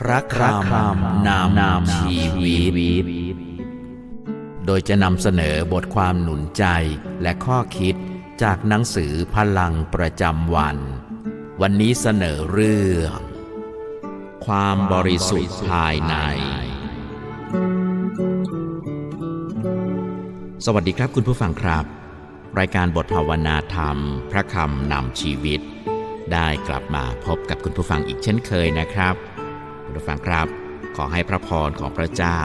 พระคำนำนำชีวิต โดยจะนำเสนอบทความหนุนใจและข้อคิดจากหนังสือพลังประจำวัน วันนี้เสนอเรื่อง ความบริสุทธิ์ภายใน สวัสดีครับคุณผู้ฟังครับ รายการบทภาวนาธรรม พระคำนำชีวิต ได้กลับมาพบกับคุณผู้ฟังอีกเช่นเคยนะครับ คุณผู้ฟังครับ ขอให้พระพรของพระเจ้า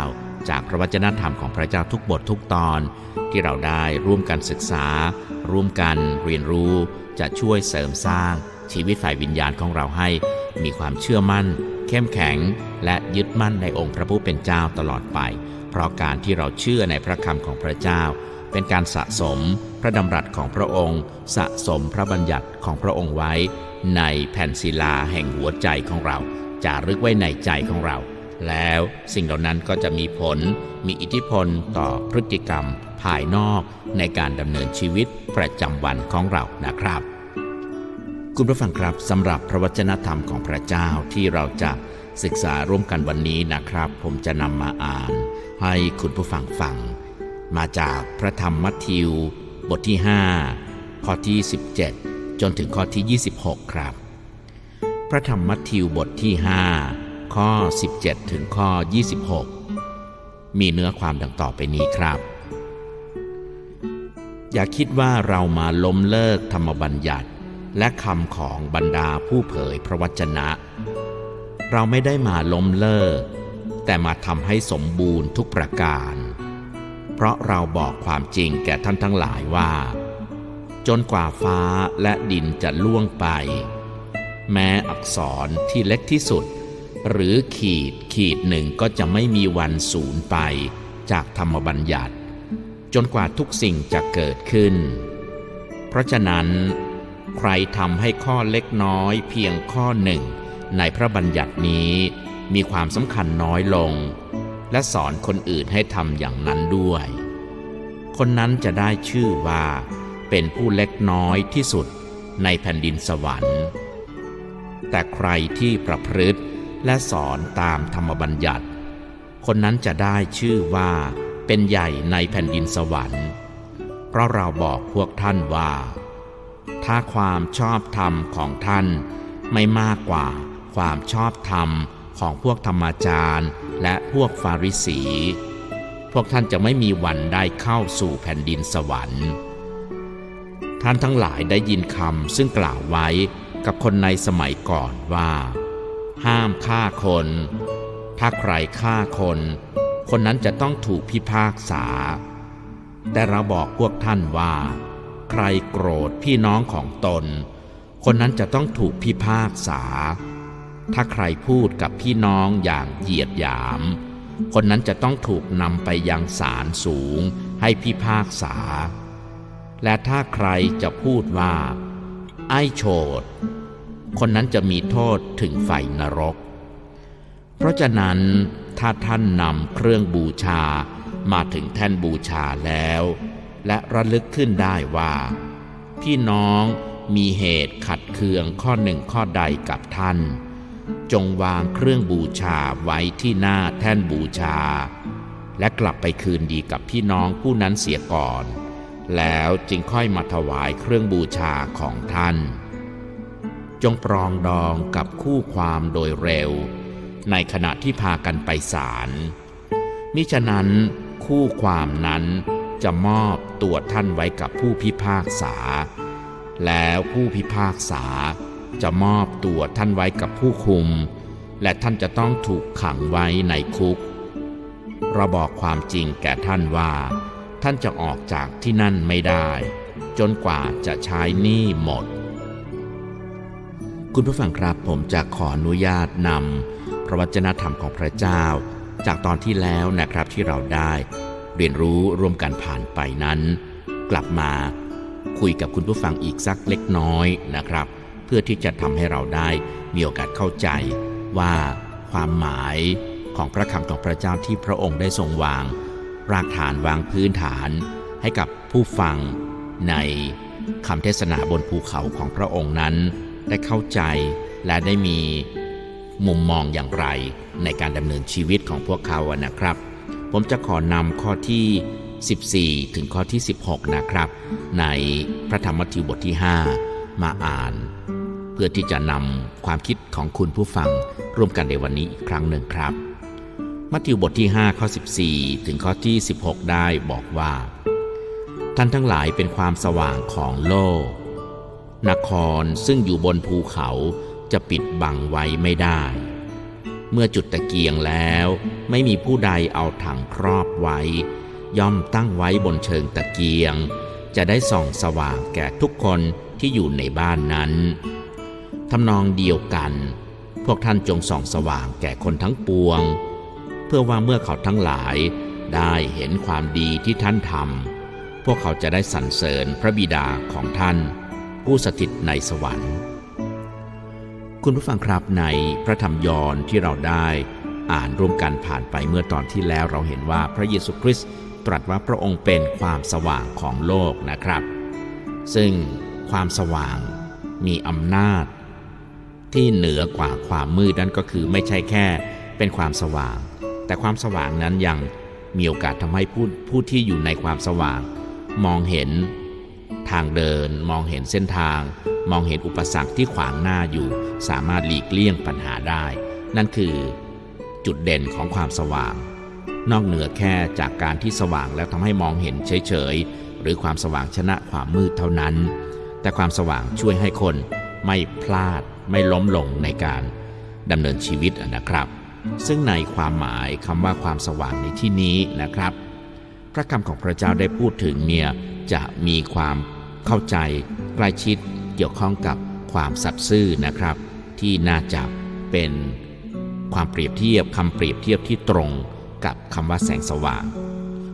จากพระวจนะธรรมของพระเจ้าทุกบททุกตอน ที่เราได้ร่วมกันศึกษา ร่วมกันเรียนรู้จะช่วยเสริมสร้างชีวิตฝ่ายวิญญาณของเราให้ มีความเชื่อมั่น เข้มแข็ง และยึดมั่นในองค์พระผู้เป็นเจ้าตลอดไป เพราะการที่เราเชื่อในพระคำของพระเจ้า เป็นการสะสมพระดำรัสของพระองค์ สะสมพระบัญญัติของพระองค์ไว้ ในแผ่นศิลาแห่งหัวใจของเรา จารึกไว้ในใจของเรา แล้วสิ่งเหล่านั้นก็จะมีผลมีอิทธิพลต่อพฤติกรรมภายนอกในการดำเนินชีวิตประจำวันของเรานะครับ คุณผู้ฟังครับสำหรับพระวจนะธรรมของพระเจ้าที่เราจะศึกษาร่วมกันวันนี้นะครับ ผมจะนำมาอ่าน ให้คุณผู้ฟังฟัง มาจากพระธรรมมัทธิว บทที่ 5 ข้อที่ 17 จนถึงข้อที่ 26 ครับ พระธรรมมัทธิวบทที่ 5 ข้อ 17 ถึงข้อ 26 มีเนื้อความดังต่อไปนี้ครับ อย่าคิดว่าเรามาล้มเลิกธรรมบัญญัติ และคำของบรรดาผู้เผยพระวจนะ เราไม่ได้มาล้มเลิก แต่มาทำให้สมบูรณ์ทุกประการ เพราะเราบอกความจริงแก่ท่านทั้งหลายว่า จนกว่าฟ้าและดินจะล่วงไป แม้อักษรที่เล็กที่สุด หรือขีดขีดหนึ่งก็จะไม่มีวันสูญไปจากธรรมบัญญัติ จนกว่าทุกสิ่งจะเกิดขึ้น เพราะฉะนั้น ใครทำให้ข้อเล็กน้อยเพียงข้อหนึ่ง ในพระบัญญัตินี้มีความสำคัญน้อยลง และสอนคนอื่นให้ทำอย่างนั้นด้วย คนนั้นจะได้ชื่อว่าเป็นผู้เล็กน้อยที่สุดในแผ่นดินสวรรค์ แต่ใครที่ประพฤติและสอนตามธรรมบัญญัติ คนนั้นจะได้ชื่อว่าเป็นใหญ่ในแผ่นดินสวรรค์ เพราะเราบอกพวกท่านว่า ถ้าความชอบธรรมของท่าน ไม่มากกว่าความชอบธรรมของพวกธรรมจารย์และพวกฟาริสี พวกท่านจะไม่มีวันได้เข้าสู่แผ่นดินสวรรค์ ท่านทั้งหลายได้ยินคำซึ่งกล่าวไว้ กับคนในสมัยก่อนว่า ห้ามฆ่าคน ถ้าใครฆ่าคน คนนั้นจะต้องถูกพิพากษา แต่เราบอกพวกท่านว่า ใครโกรธพี่น้องของตน คนนั้นจะต้องถูกพิพากษา ถ้าใครพูดกับพี่น้องอย่างเหยียดหยาม คนนั้นจะต้องถูกนำไปยังศาลสูงให้พิพากษา และถ้าใครจะพูดว่า ไอ้โฉดคนนั้นจะมีโทษถึงไฟนรก เพราะฉะนั้นถ้าท่านนำเครื่องบูชามาถึงแท่นบูชาแล้ว และระลึกขึ้นได้ว่า พี่น้องมีเหตุขัดเคืองข้อหนึ่งข้อใดกับท่าน จงวางเครื่องบูชาไว้ที่หน้าแท่นบูชา และกลับไปคืนดีกับพี่น้องผู้นั้นเสียก่อน แล้วจึงค่อยมาถวายเครื่องบูชาของท่าน จงปรองดองกับคู่ความโดยเร็ว ในขณะที่พากันไปศาลมิฉะนั้นคู่ความนั้นจะมอบตัวท่านไว้กับผู้พิพากษา แล้วผู้พิพากษาจะมอบตัวท่านไว้กับผู้คุม และท่านจะต้องถูกขังไว้ในคุก เราบอกความจริงแก่ท่านว่า ท่านจะออกจากที่นั่นไม่ได้ จนกว่าจะใช้หนี้หมด คุณผู้ฟังครับผมจะขออนุญาตนำพระวจนะธรรมของพระเจ้า จากตอนที่แล้วนะครับที่เราได้ เรียนรู้ร่วมกันผ่านไปนั้น กลับมาคุยกับคุณผู้ฟังอีกสักเล็กน้อยนะครับ เพื่อที่จะทำให้เราได้มีโอกาสเข้าใจว่าความหมายของพระคำของพระเจ้าที่พระองค์ได้ทรงวาง รากฐานวางพื้นฐานให้กับผู้ฟังในคำเทศนาบนภูเขาของพระองค์นั้น ได้เข้าใจและได้มีมุมมองอย่างไรในการดำเนินชีวิตของพวกเขาอะนะครับ ผมจะขอนำข้อที่ 14 ถึงข้อที่ 16 นะครับ ในพระธรรมมัทธิวบทที่ 5 มาอ่าน เพื่อที่จะนำความคิดของคุณผู้ฟังร่วมกันในวันนี้อีกครั้งหนึ่งครับ มัทธิวบทที่ 5 ข้อ 14 ถึงข้อที่ 16 ได้บอกว่า ท่านทั้งหลายเป็นความสว่างของโลก นครซึ่งอยู่บนภูเขาจะปิดบังไว้ไม่ได้ เมื่อจุดตะเกียงแล้วไม่มีผู้ใดเอาถังครอบไว้ ย่อมตั้งไว้บนเชิงตะเกียง จะได้ส่องสว่างแก่ทุกคนที่อยู่ในบ้านนั้นทำนองเดียวกัน พวกท่านจงส่องสว่างแก่คนทั้งปวง เพื่อว่าเมื่อเขาทั้งหลายได้เห็นความดีที่ท่านทำพวกเขาจะได้สรรเสริญพระบิดาของท่าน ผู้สถิตในสวรรค์ คุณผู้ฟังครับในพระธรรมยอห์นที่เราได้อ่านร่วมกันผ่านไปเมื่อตอนที่แล้วเราเห็นว่าพระเยซูคริสต์ตรัสว่าพระองค์เป็นความสว่างของโลกนะครับ ซึ่งความสว่างมีอำนาจ ที่เหนือกว่าความมืดนั่นก็คือไม่ใช่แค่เป็นความสว่าง แต่ความสว่างนั้นยังมีโอกาสทำให้ผู้ผู้ที่อยู่ในความสว่าง มองเห็นทางเดิน มองเห็นเส้นทาง มองเห็นอุปสรรคที่ขวางหน้าอยู่ สามารถหลีกเลี่ยงปัญหาได้ นั่นคือจุดเด่นของความสว่าง นอกเหนือแค่จากการที่สว่างแล้วทำให้มองเห็นเฉยๆหรือความสว่างชนะความมืดเท่านั้น แต่ความสว่างช่วยให้คนไม่พลาดไม่ล้มลงในการดำเนินชีวิตนะครับ ซึ่งในความหมายคำว่าความสว่างในที่นี้นะครับ พระคำของพระเจ้าได้พูดถึงเนี่ยจะมีความเข้าใจใกล้ชิดเกี่ยวข้องกับความสัตย์ซื่อนะครับ ที่น่าจะเป็นความเปรียบเทียบคำเปรียบเทียบที่ตรงกับคำว่าแสงสว่าง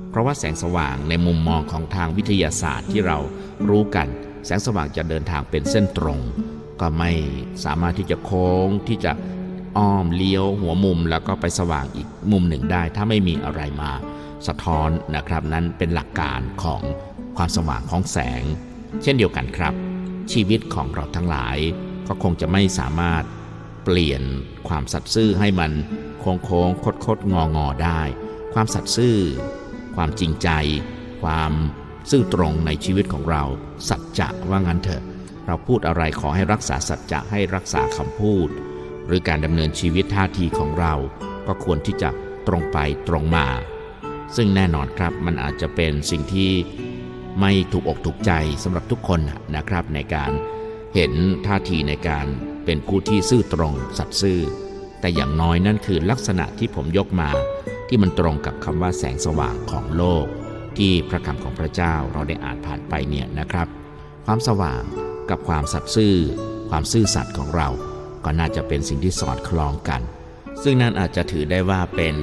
เพราะว่าแสงสว่างในมุมมองของทางวิทยาศาสตร์ที่เรารู้กัน แสงสว่างจะเดินทางเป็นเส้นตรง ก็ไม่สามารถที่จะโค้งที่จะ อ้อมเลี้ยวหัวมุมแล้วก็ไปสว่างอีกมุมหนึ่งได้ ถ้าไม่มีอะไรมาสะท้อนนะครับ นั้นเป็นหลักการของความสว่างของแสง เช่นเดียวกันครับ ชีวิตของเราทั้งหลาย ก็คงจะไม่สามารถเปลี่ยนความสัตย์ซื่อให้มันโค้งโค้งคดคดงองอได้ ความสัตย์ซื่อ ความจริงใจ ความซื่อตรงในชีวิตของเรา สัจจะว่างั้นเถอะ เราพูดอะไรขอให้รักษาสัจจะให้รักษาคำพูด หรือการดำเนินชีวิตท่าทีของเรา ก็ควรที่จะตรงไปตรงมา ซึ่งแน่นอนครับมันอาจจะเป็นสิ่งที่ไม่ถูกอกถูกใจสำหรับทุกคนนะครับในการเห็นท่าทีในการเป็นผู้ที่ซื่อตรงสัตย์ซื่อ แต่อย่างน้อยนั่นคือลักษณะที่ผมยกมา ที่มันตรงกับคำว่าแสงสว่างของโลก ที่พระคำของพระเจ้าเราได้อ่านผ่านไปเนี่ยนะครับ ความสว่างกับความสัตย์ซื่อ ความซื่อสัตย์ของเรา ก็น่าจะเป็นสิ่งที่สอดคล้องกัน ซึ่งนั่นอาจจะถือได้ว่าเป็น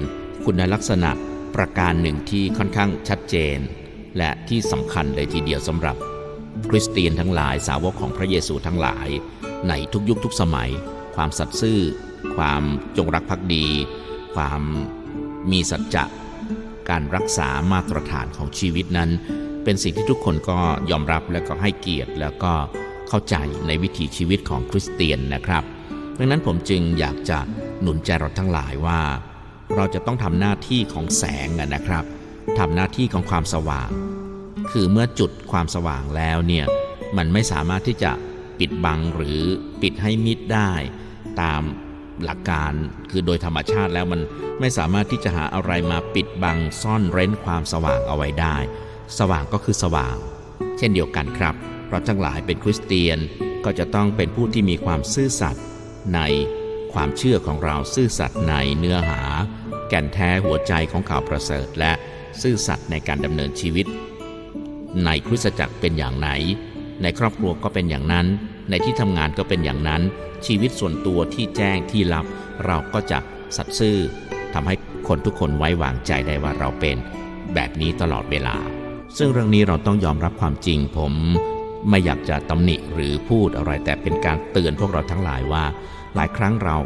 คุณลักษณะประการหนึ่งที่ค่อนข้างชัดเจน และที่สำคัญเลยทีเดียวสำหรับ คริสเตียนทั้งหลายสาวกของพระเยซูทั้งหลาย ในทุกยุคทุกสมัย ความสัตย์ซื่อ ความจงรักภักดี ความมีสัจจะการรักษามาตรฐานของชีวิตนั้น เป็นสิ่งที่ทุกคนก็ยอมรับและก็ให้เกียรติแล้วก็เข้าใจในวิถีชีวิตของคริสเตียนนะครับ ดังนั้นผมจึงอยากจะหนุนใจเราทั้งหลายว่า เราจะต้องทำหน้าที่ของแสงนะครับทำหน้าที่ของความสว่าง คือเมื่อจุดความสว่างแล้วเนี่ยมันไม่สามารถที่จะปิดบังหรือปิดให้มิดได้ ตามหลักการคือโดยธรรมชาติแล้วมันไม่สามารถที่จะหาอะไรมาปิดบังซ่อนเร้นความสว่างเอาไว้ได้ สว่างก็คือสว่าง เช่นเดียวกันครับเราทั้งหลายเป็นคริสเตียนก็จะต้องเป็นผู้ที่มีความซื่อสัตย์ ในความเชื่อของเราซื่อสัตย์ในเนื้อหา แก่นแท้หัวใจของข่าวประเสริฐ และซื่อสัตย์ในการดำเนินชีวิต ในคริสตจักรเป็นอย่างไหน ในครอบครัวก็เป็นอย่างนั้น ในที่ทำงานก็เป็นอย่างนั้น ชีวิตส่วนตัวที่แจ้งที่ลับ เราก็จะสัตย์ซื่อทำให้คนทุกคนไว้วางใจได้ว่าเราเป็น แบบนี้ตลอดเวลา ซึ่งเรื่องนี้เราต้องยอมรับความจริงผม ไม่อยากจะตำหนิหรือพูดอะไรแต่เป็นการเตือนพวกเราทั้งหลายว่า หลายครั้งเรา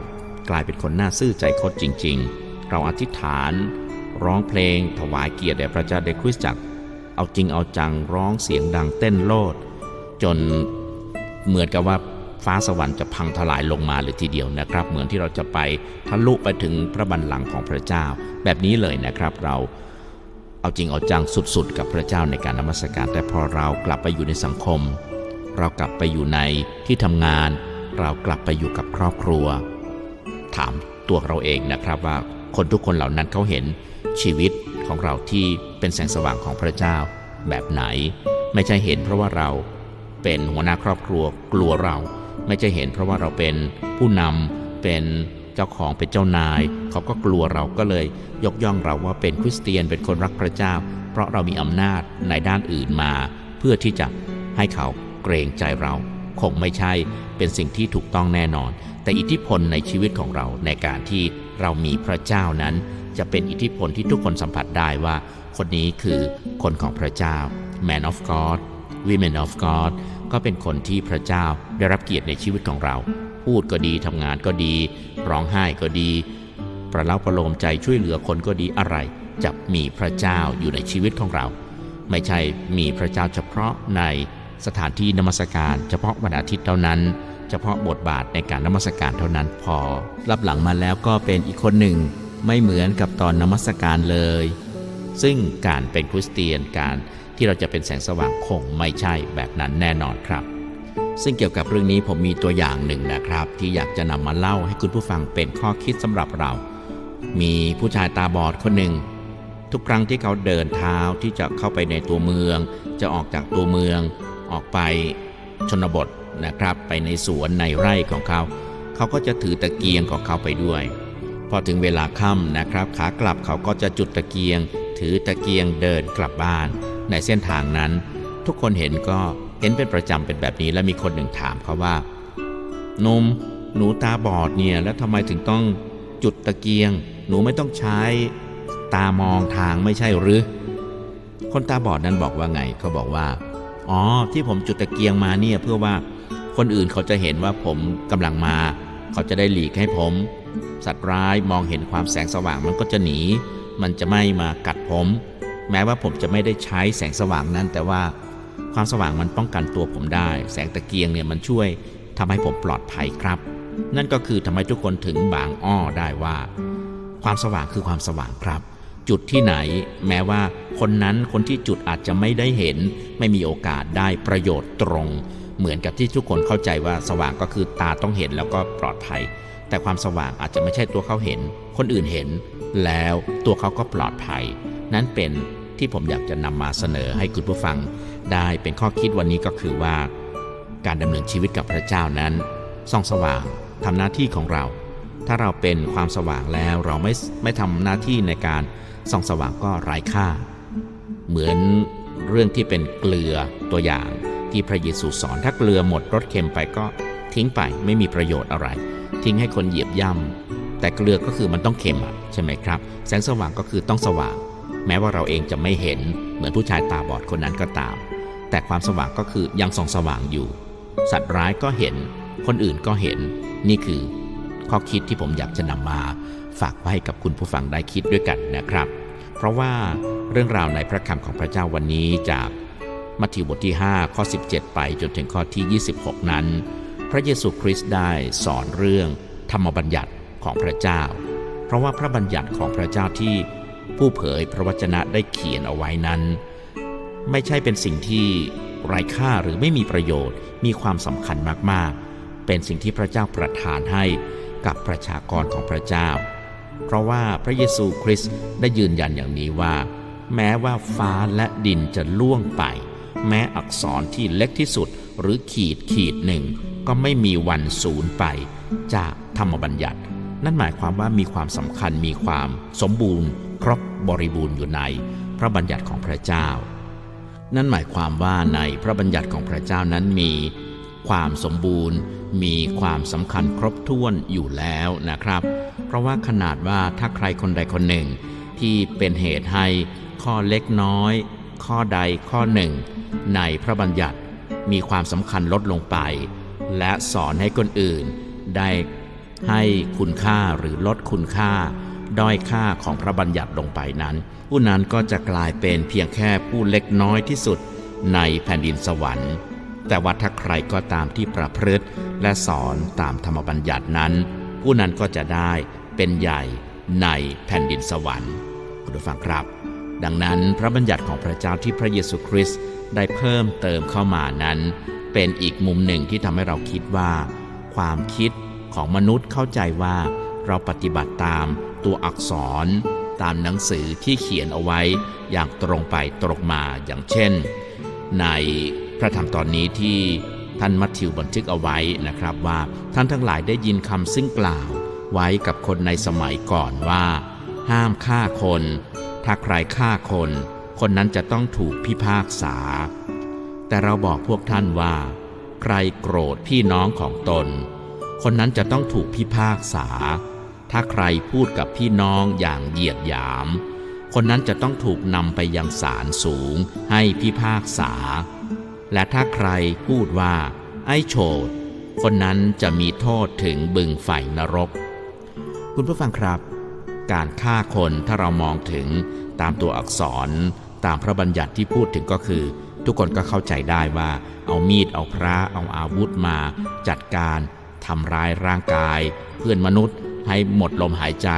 กลายเป็นคนหน้าซื่อใจคดจริง ๆ เราอธิษฐาน ร้องเพลง ถวายเกียรติแด่พระเจ้าในคริสตจักร เอาจริงเอาจังร้องเสียงดังเต้นโลด จนเหมือนกับว่าฟ้าสวรรค์จะพังทลายลงมาเลยทีเดียวนะครับ เหมือนที่เราจะไปทะลุไปถึงพระบัลลังก์ของพระเจ้า แบบนี้เลยนะครับเรา เอาจริงเอาจังสุดๆ กับพระเจ้าในการนมัสการแต่พอเรากลับไปอยู่ในสังคม เรากลับไปอยู่ในที่ทำงาน เรากลับไปอยู่กับครอบครัว ถามตัวเราเองนะครับว่าคนทุกคนเหล่านั้นเขาเห็นชีวิตของเราที่เป็นแสงสว่างของพระเจ้าแบบไหน ไม่ใช่เห็นเพราะว่าเราเป็นหัวหน้าครอบครัวกลัวเรา ไม่ใช่เห็นเพราะว่าเราเป็นผู้นำเป็น เจ้าของเป็นเจ้านาย เขาก็กลัวเราก็เลย ยกย่องเราว่าเป็นคริสเตียนเป็นคนรักพระเจ้า เพราะเรามีอำนาจในด้านอื่นมา เพื่อที่จะให้เขาเกรงใจเรา คงไม่ใช่เป็นสิ่งที่ถูกต้องแน่นอน แต่อิทธิพลในชีวิตของเราในการที่เรามีพระเจ้านั้น จะเป็นอิทธิพลที่ทุกคนสัมผัสได้ว่า คนนี้คือคนของพระเจ้า Man of God Women of God ก็เป็นคนที่พระเจ้าได้รับเกียรติในชีวิตของเรา พูดก็ดีทำงานก็ดี ร้องไห้ก็ดี ประเล้าประโลมใจช่วยเหลือคนก็ดีอะไรจะมีพระเจ้าอยู่ในชีวิตของเรา ไม่ใช่มีพระเจ้าเฉพาะในสถานที่นมัสการ เฉพาะวันอาทิตย์เท่านั้น เฉพาะบทบาทในการนมัสการเท่านั้นพอ รับหลังมาแล้วก็เป็นอีกคนหนึ่งไม่เหมือนกับตอนนมัสการเลย ซึ่งการเป็นคริสเตียนการที่เราจะเป็นแสงสว่างคงไม่ใช่แบบนั้นแน่นอนครับ ซึ่งเกี่ยวกับเรื่องนี้ผมมีตัวอย่างหนึ่งนะครับ ที่อยากจะนำมาเล่าให้คุณผู้ฟังเป็นข้อคิดสำหรับเรา มีผู้ชายตาบอดคนหนึ่ง ทุกครั้งที่เขาเดินเท้าที่จะเข้าไปในตัวเมือง จะออกจากตัวเมือง ออกไปชนบทนะครับ ไปในสวนในไร่ของเขา เขาก็จะถือตะเกียงของเขาไปด้วย พอถึงเวลาค่ำนะครับ ขากลับเขาก็จะจุดตะเกียง ถือตะเกียงเดินกลับบ้าน ในเส้นทางนั้น ทุกคนเห็นก็ เห็นเป็นประจำเป็นแบบนี้และมีคนหนึ่งถามเขาว่า นม หนูตาบอดเนี่ยแล้วทำไมถึงต้องจุดตะเกียง หนูไม่ต้องใช้ตามองทางไม่ใช่หรือ คนตาบอดนั้นบอกว่าไงเขาบอกว่า อ๋อ ที่ผมจุดตะเกียงมาเนี่ยเพื่อว่าคนอื่นเขาจะเห็นว่าผมกำลังมา เขาจะได้หลีกให้ผม สัตว์ร้ายมองเห็นความแสงสว่างมันก็จะหนี มันจะไม่มากัดผม แม้ว่าผมจะไม่ได้ใช้แสงสว่างนั้นแต่ว่า ความสว่างมันป้องกันตัวผมได้ แสงตะเกียงเนี่ยมันช่วยทำให้ผมปลอดภัยครับ นั่นก็คือทำไมทุกคนถึงบางอ้อได้ว่า ความสว่างคือความสว่างครับ จุดที่ไหน แม้ว่าคนนั้นคนที่จุดอาจจะไม่ได้เห็น ไม่มีโอกาสได้ประโยชน์ตรง เหมือนกับที่ทุกคนเข้าใจว่าสว่างก็คือตาต้องเห็นแล้วก็ปลอดภัย แต่ความสว่างอาจจะไม่ใช่ตัวเขาเห็น คนอื่นเห็น แล้วตัวเขาก็ปลอดภัย นั้นเป็นที่ผมอยากจะนำมาเสนอให้คุณผู้ฟัง ได้เป็นข้อคิดวันนี้ก็คือว่า การดำเนินชีวิตกับพระเจ้านั้นส่องสว่างทำหน้าที่ของเรา ถ้าเราเป็นความสว่างแล้วเราไม่ไม่ทำหน้าที่ในการส่องสว่างก็ไร้ค่า เหมือนเรื่องที่เป็นเกลือตัวอย่างที่พระเยซูสอนถ้าเกลือหมดรสเค็มไปก็ทิ้งไปไม่มีประโยชน์อะไร ทิ้งให้คนเหยียบย่ำแต่เกลือก็คือมันต้องเค็มอะใช่ไหมครับ แสงสว่างก็คือต้องสว่าง แม้ว่าเราเองจะไม่เห็นเหมือนผู้ชายตาบอดคนนั้นก็ตาม แต่ความสว่างก็คือยังส่องสว่างอยู่ สัตว์ร้ายก็เห็น คนอื่นก็เห็น นี่คือข้อคิดที่ผมอยากจะนำมาฝากไว้กับคุณผู้ฟังได้คิดด้วยกันนะครับ เพราะว่าเรื่องราวในพระคำของพระเจ้าวันนี้จากมัทธิวบทที่ 5 ข้อ 17 ไปจนถึงข้อที่ 26 นั้น พระเยซูคริสต์ได้สอนเรื่องธรรมบัญญัติของพระเจ้า เพราะว่าพระบัญญัติของพระเจ้าที่ผู้เผยพระวจนะได้เขียนเอาไว้นั้น ไม่ใช่เป็นสิ่งที่ไร้ค่าหรือไม่มีประโยชน์ มีความสำคัญมากๆ เป็นสิ่งที่พระเจ้าประทานให้กับประชากรของพระเจ้า เพราะว่าพระเยซูคริสต์ได้ยืนยันอย่างนี้ว่า แม้ว่าฟ้าและดินจะล่วงไป แม้อักษรที่เล็กที่สุดหรือขีดขีดหนึ่ง ก็ไม่มีวันสูญไป จากธรรมบัญญัติ นั่นหมายความว่ามีความสำคัญมีความสมบูรณ์ ครบบริบูรณ์อยู่ใน พระบัญญัติของพระเจ้า นั่นหมายความว่าในพระบัญญัติของพระเจ้านั้นมี ความสมบูรณ์ มีความสำคัญครบถ้วนอยู่แล้วนะครับ เพราะว่าขนาดว่าถ้าใครคนใดคนหนึ่ง ที่เป็นเหตุให้ข้อเล็กน้อย ข้อใดข้อหนึ่ง ในพระบัญญัติมีความสำคัญลดลงไป และสอนให้คนอื่นได้ให้คุณค่าหรือลดคุณค่า ด้อยค่าของพระบัญญัติลงไปนั้น ผู้นั้นก็จะกลายเป็นเพียงแค่ผู้เล็กน้อยที่สุดในแผ่นดินสวรรค์ แต่ว่าถ้าใครก็ตามที่ประพฤติและสอนตามธรรมบัญญัตินั้น ผู้นั้นก็จะได้เป็นใหญ่ในแผ่นดินสวรรค์คุณผู้ฟังครับ ดังนั้นพระบัญญัติของพระเจ้าที่พระเยซูคริสต์ได้เพิ่มเติมเข้ามานั้น เป็นอีกมุมหนึ่งที่ทำให้เราคิดว่า ความคิดของมนุษย์เข้าใจว่าเราปฏิบัติตาม ตัวอักษร ตามหนังสือที่เขียนเอาไว้อย่างตรงไปตรงมาอย่างเช่น ในพระธรรมตอนนี้ที่ท่านมัทธิวบันทึกเอาไว้นะครับว่าท่านทั้งหลายได้ยินคำซึ่งกล่าวไว้กับคนในสมัยก่อนว่า ห้ามฆ่าคน ถ้าใครฆ่าคน คนนั้นจะต้องถูกพิพากษา แต่เราบอกพวกท่านว่า ใครโกรธพี่น้องของตน คนนั้นจะต้องถูกพิพากษา ถ้าใครพูดกับพี่น้องอย่างเหยียดหยาม คนนั้นจะต้องถูกนำไปยังศาลสูง ให้พิพากษา และถ้าใครพูดว่า ไอ้โฉดคนนั้นจะมีโทษถึงบึงไฟนรก คุณผู้ฟังครับ การฆ่าคนถ้าเรามองถึงตามตัวอักษร ตามพระบัญญัติที่พูดถึงก็คือ ทุกคนก็เข้าใจได้ว่า เอามีดเอาพระเอาอาวุธมา จัดการทำร้ายร่างกาย เพื่อนมนุษย์ ให้หมดลมหายใจ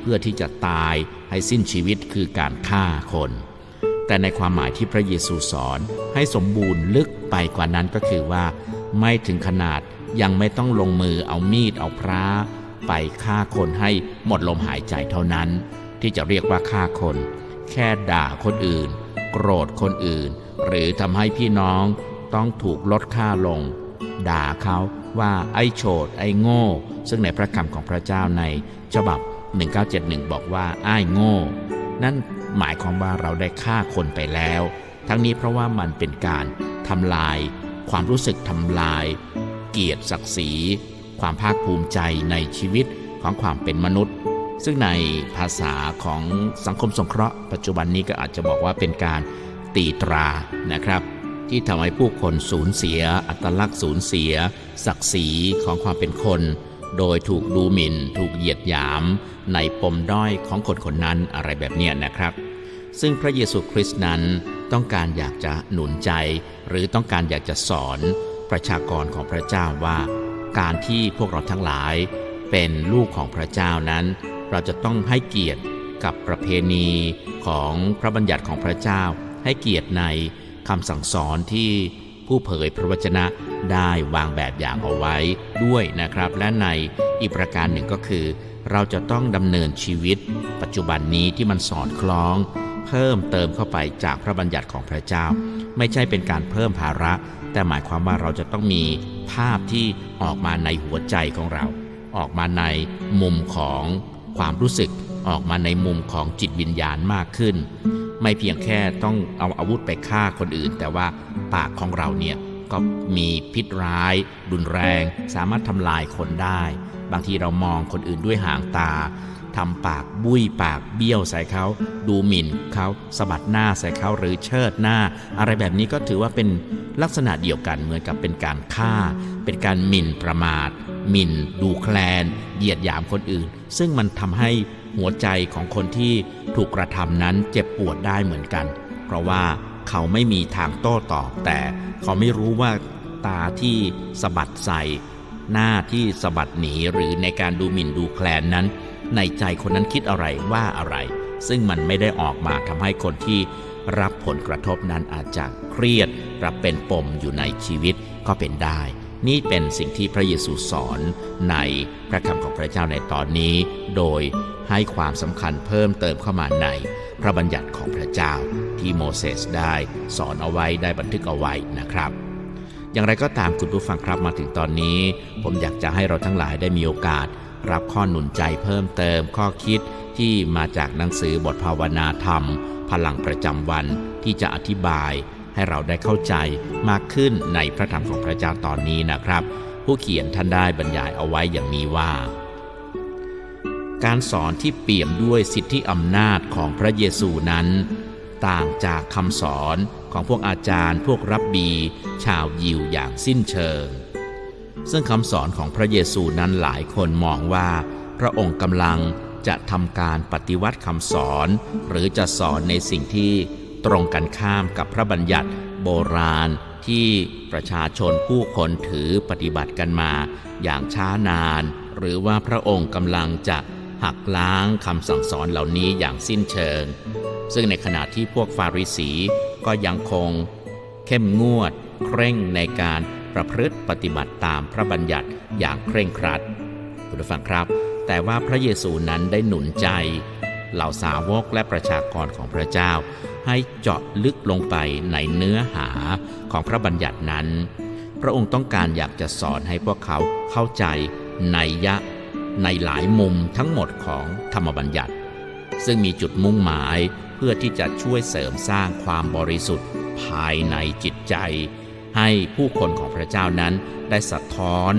เพื่อที่จะตายให้สิ้นชีวิตคือการฆ่าคน แต่ในความหมายที่พระเยซูสอนให้สมบูรณ์ลึกไปกว่านั้นก็คือว่า ไม่ถึงขนาดยังไม่ต้องลงมือเอามีดเอาพระไปฆ่าคนให้หมดลมหายใจเท่านั้น ที่จะเรียกว่าฆ่าคน แค่ด่าคนอื่น โกรธคนอื่น หรือทำให้พี่น้องต้องถูกลดค่าลง ด่าเขาว่าไอ้โฉดไอ้โง่ ซึ่งในพระคำของพระเจ้าในฉบับ 1971 บอกว่าไอ้โง่ นั่นหมายความว่าเราได้ฆ่าคนไปแล้ว ทั้งนี้เพราะว่ามันเป็นการทำลาย ความรู้สึกทำลาย เกียรติศักดิ์ศรี ความภาคภูมิใจในชีวิตของความเป็นมนุษย์ ซึ่งในภาษาของสังคมสงเคราะห์ปัจจุบันนี้ก็อาจจะบอกว่าเป็นการตีตรานะครับ ที่ทำให้ผู้คนสูญเสีย อัตลักษณ์สูญเสีย ศักดิ์ศรีของความเป็นคน โดยถูกดูหมิ่น ถูกเหยียดหยาม ในปมด้อยของคนคนนั้นอะไรแบบนี้นะครับ ซึ่งพระเยซูคริสต์นั้นต้องการอยากจะหนุนใจ หรือต้องการอยากจะสอนประชากรของพระเจ้าว่า การที่พวกเราทั้งหลายเป็นลูกของพระเจ้านั้น เราจะต้องให้เกียรติกับประเพณีของพระบัญญัติของพระเจ้า ให้เกียรติใน คำสั่งสอนที่ผู้เผยพระวจนะได้วางแบบอย่างเอาไว้ด้วยนะครับ และในอีกประการหนึ่งก็คือ เราจะต้องดำเนินชีวิต ปัจจุบันนี้ที่มันสอดคล้อง เพิ่มเติมเข้าไปจากพระบัญญัติของพระเจ้า ไม่ใช่เป็นการเพิ่มภาระ แต่หมายความว่าเราจะต้องมีภาพที่ออกมาในหัวใจของเรา ออกมาในมุมของความรู้สึก ออกมาในมุมของจิตวิญญาณมากขึ้น ไม่เพียงแค่ต้องเอาอาวุธไปฆ่าคนอื่น แต่ว่าปากของเราเนี่ยก็มีพิษร้ายรุนแรง สามารถทำลายคนได้ บางทีเรามองคนอื่นด้วยหางตาทำปากบุ้ยปากเบี้ยวใส่เขา ดูหมิ่นเขาสะบัดหน้าใส่เขาหรือเชิดหน้า อะไรแบบนี้ก็ถือว่าเป็นลักษณะเดียวกันเหมือนกับเป็นการฆ่า เป็นการหมิ่นประมาท หมิ่น ดูแคลน เหยียดหยามคนอื่น ซึ่งมันทำให้หัวใจของคนที่ถูกกระทำนั้นเจ็บปวดได้เหมือนกัน เพราะว่าเขาไม่มีทางโต้ตอบ แต่เขาไม่รู้ว่าตาที่สะบัดใส่ หน้าที่สะบัดหนีหรือในการดูหมิ่นดูแคลนนั้น ในใจคนนั้นคิดอะไรว่าอะไร ซึ่งมันไม่ได้ออกมาทำให้คนที่รับผลกระทบนั้นอาจจะเครียดรับเป็นปมอยู่ในชีวิตก็เป็นได้ นี่เป็นสิ่งที่พระเยซูสอนในพระคำของพระเจ้าในตอนนี้ โดยให้ความสำคัญเพิ่มเติมเข้ามาในพระบัญญัติของพระเจ้าที่โมเสสได้สอนเอาไว้ได้บันทึกเอาไว้นะครับ อย่างไรก็ตามคุณผู้ฟังครับมาถึงตอนนี้ ผมอยากจะให้เราทั้งหลายได้มีโอกาส รับข้อหนุนใจเพิ่มเติมข้อคิดที่มาจากหนังสือบทภาวนาธรรม พลังประจำวันที่จะอธิบาย ให้เราได้เข้าใจมากขึ้นในพระธรรมของพระเจ้าตอนนี้นะครับ ผู้เขียนท่านได้บรรยายเอาไว้อย่างนี้ว่า การสอนที่เปี่ยมด้วยสิทธิอำนาจของพระเยซูนั้น ต่างจากคำสอนของพวกอาจารย์พวกรับบี ชาวยิวอย่างสิ้นเชิง ซึ่งคำสอนของพระเยซูนั้นหลายคนมองว่า พระองค์กำลังจะทำการปฏิวัติคำสอน หรือจะสอนในสิ่งที่ ตรงกันข้ามกับพระบัญญัติโบราณที่ประชาชนผู้คนถือปฏิบัติกันมาอย่างช้านาน หรือว่าพระองค์กำลังจะหักล้างคำสั่งสอนเหล่านี้อย่างสิ้นเชิง ซึ่งในขณะที่พวกฟาริสีก็ยังคง เข้มงวด เคร่งในการประพฤติปฏิบัติตามพระบัญญัติอย่างเคร่งครัดคุณผู้ฟังครับ แต่ว่าพระเยซูนั้นได้หนุนใจ เหล่าสาวกและประชากรของพระเจ้า ให้เจาะลึกลงไปในเนื้อหาของพระบัญญัตินั้น พระองค์ต้องการอยากจะสอนให้พวกเขาเข้าใจในยะ ในหลายมุมทั้งหมดของธรรมบัญญัติ ซึ่งมีจุดมุ่งหมายเพื่อที่จะช่วยเสริมสร้างความบริสุทธิ์ภายในจิตใจ ให้ผู้คนของพระเจ้านั้นได้สะท้อน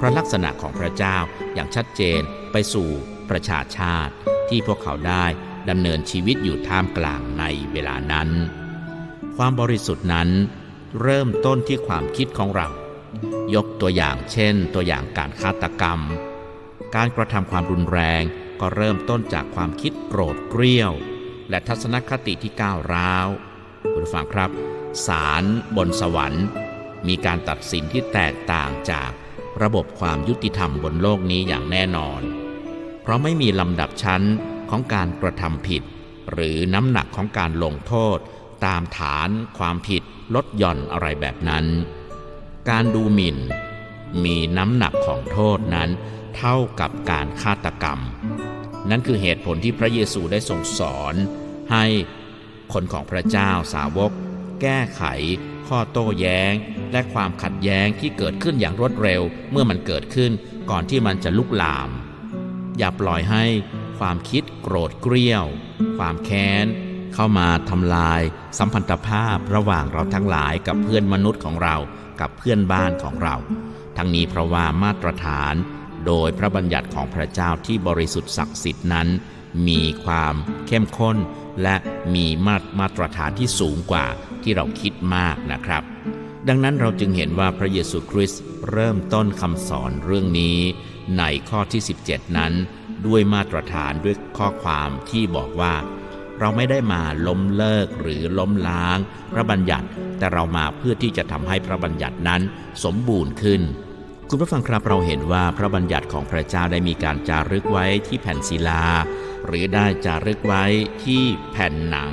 พระลักษณะของพระเจ้าอย่างชัดเจนไปสู่ประชาชาติที่พวกเขาได้ ดำเนินชีวิตอยู่ท่ามกลางในเวลานั้น ความบริสุทธิ์นั้นเริ่มต้นที่ความคิดของเรา ยกตัวอย่างเช่น ตัวอย่างการฆาตกรรม การกระทำความรุนแรงก็เริ่มต้นจากความคิดโกรธเกรี้ยว และทัศนคติที่ก้าวร้าวคุณฟังครับศาลบนสวรรค์ มีการตัดสินที่แตกต่างจากระบบความยุติธรรมบนโลกนี้อย่างแน่นอน เพราะไม่มีลำดับชั้น ของการกระทำผิด หรือน้ำหนักของการลงโทษ ตามฐานความผิดลดหย่อนอะไรแบบนั้น การดูหมิ่น มีน้ำหนักของโทษนั้น เท่ากับการฆาตกรรม นั่นคือเหตุผลที่พระเยซูได้ทรงสอน ให้คนของพระเจ้าสาวก แก้ไข ข้อโต้แย้ง และความขัดแย้งที่เกิดขึ้นอย่างรวดเร็วเมื่อมันเกิดขึ้นก่อนที่มันจะลุกลาม อย่าปล่อยให้ ความคิดโกรธเกรี้ยว ความแค้น เข้ามาทำลาย สัมพันธภาพระหว่างเราทั้งหลายกับเพื่อนมนุษย์ของเรา กับเพื่อนบ้านของเรา ทั้งนี้เพราะว่ามาตรฐาน โดยพระบัญญัติของพระเจ้าที่บริสุทธิ์ศักดิ์สิทธิ์นั้น มีความเข้มข้น และมีมาตรมาตรฐานที่สูงกว่าที่เราคิดมากนะครับ ดังนั้นเราจึงเห็นว่าพระเยซูคริสต์เริ่มต้นคำสอนเรื่องนี้ในข้อที่ 17 นั้น ด้วยมาตรฐานด้วยข้อความที่บอกว่า เราไม่ได้มาล้มเลิกหรือล้มล้าง พระบัญญัติ แต่เรามาเพื่อที่จะทำให้พระบัญญัตินั้นสมบูรณ์ขึ้น คุณผู้ฟังครับเราเห็นว่าพระบัญญัติของพระเจ้าได้มีการจารึกไว้ที่แผ่นศิลา หรือได้จารึกไว้ที่แผ่นหนัง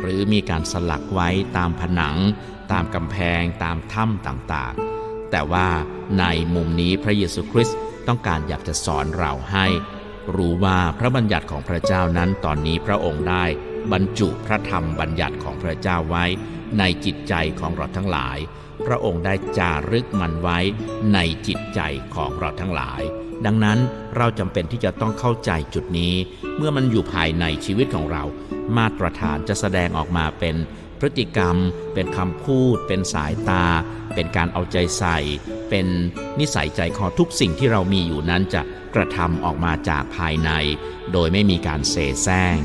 หรือมีการสลักไว้ตามผนัง ตามกำแพง ตามถ้ำต่างๆ แต่ว่าในมุมนี้พระเยซูคริสต์ต้องการอยากจะสอนเราให้ รู้ว่าพระบัญญัติของพระเจ้านั้นตอนนี้พระองค์ได้ บรรจุพระธรรมบัญญัติของพระเจ้าไว้ ในจิตใจของเราทั้งหลาย พระองค์ได้จารึกมันไว้ในจิตใจของเราทั้งหลาย ดังนั้นเราจำเป็นที่จะต้องเข้าใจจุดนี้ เมื่อมันอยู่ภายในชีวิตของเรา มาตรฐานจะแสดงออกมาเป็น พฤติกรรม เป็นคำพูด เป็นสายตา เป็นการเอาใจใส่ เป็นนิสัยใจคอทุกสิ่งที่เรามีอยู่นั้นจะกระทำออกมาจากภายใน โดยไม่มีการเสแสร้ง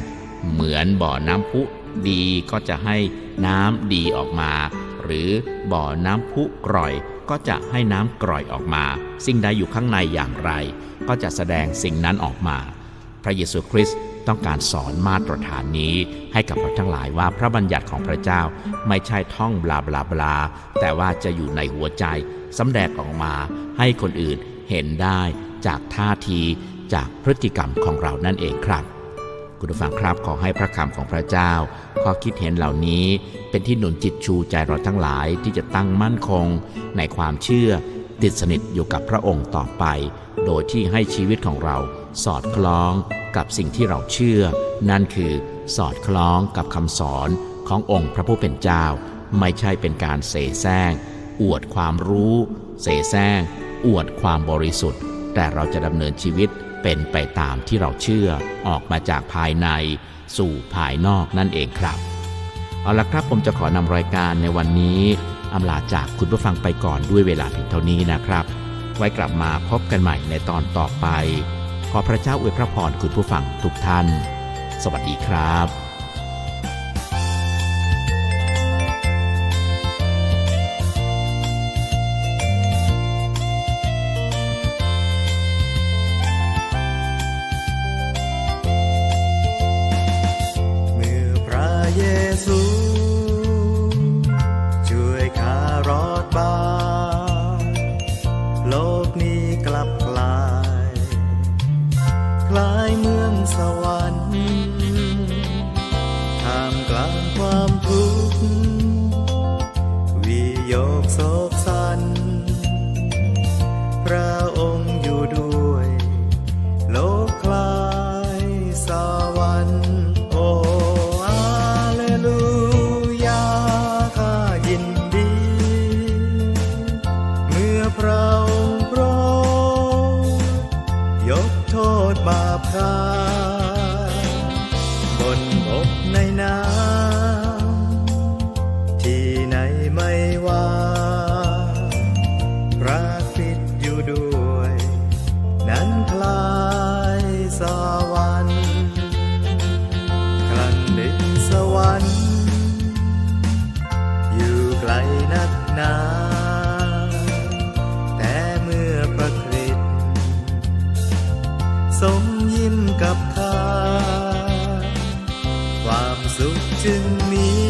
เหมือนบ่อน้ำพุดีก็จะให้น้ำดีออกมา หรือบ่อน้ำพุกร่อยก็จะให้น้ำกร่อยออกมา สิ่งใดอยู่ข้างในอย่างไร ก็จะแสดงสิ่งนั้นออกมา พระเยซูคริสต์ ต้องการสอนมาตรฐานนี้ ให้กับเราทั้งหลายว่าพระบัญญัติของพระเจ้าไม่ใช่ท่องบลาบลาบลา แต่ว่าจะอยู่ในหัวใจสำแดงออกมาให้คนอื่นเห็นได้จากท่าทีจากพฤติกรรมของเรานั่นเองครับ คุณผู้ฟังครับขอให้พระคำของพระเจ้า ข้อคิดเห็นเหล่านี้เป็นที่หนุนจิตชูใจเราทั้งหลายที่จะตั้งมั่นคง ในความเชื่อติดสนิทอยู่กับพระองค์ต่อไป โดยที่ให้ชีวิตของเรา สอดคล้องกับสิ่งที่เราเชื่อ นั่นคือสอดคล้องกับคำสอนขององค์พระผู้เป็นเจ้า ไม่ใช่เป็นการเสแสร้ง อวดความรู้ เสแสร้ง อวดความบริสุทธิ์ แต่เราจะดำเนินชีวิตเป็นไปตามที่เราเชื่อออกมาจากภายในสู่ภายนอกนั่นเองครับ เอาละครับผมจะขอนำรายการในวันนี้อำลาจากคุณผู้ฟังไปก่อนด้วยเวลาเพียงเท่านี้นะครับ ไว้กลับมาพบกันใหม่ในตอนต่อไป ขอพระเจ้าอวยพระพรคุณผู้ฟังทุกท่าน สวัสดีครับเมื่อพระเ耶稣。 ลายสวรรค์กลั่นดึกสวรรค์ อยู่ไกลนักหนาแต่เมื่อประคริตสมยิ้มกับทาความสุขจึงมี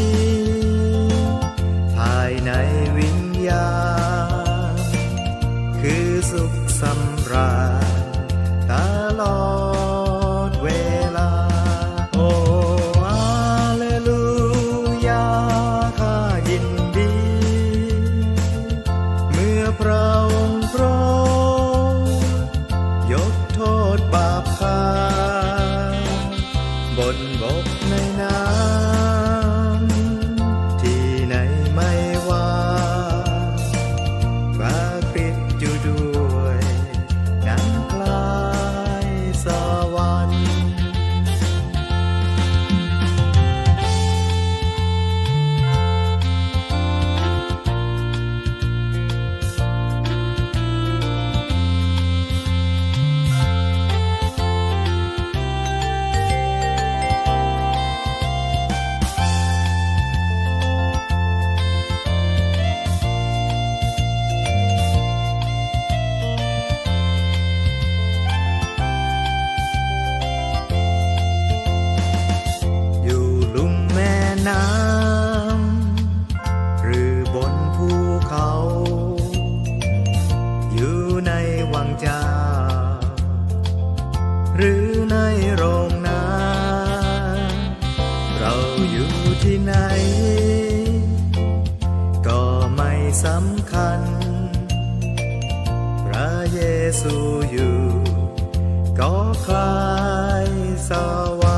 อยู่ที่ไหน ก็ไม่สำคัญ พระเยซูอยู่ ก็คลายสวารค์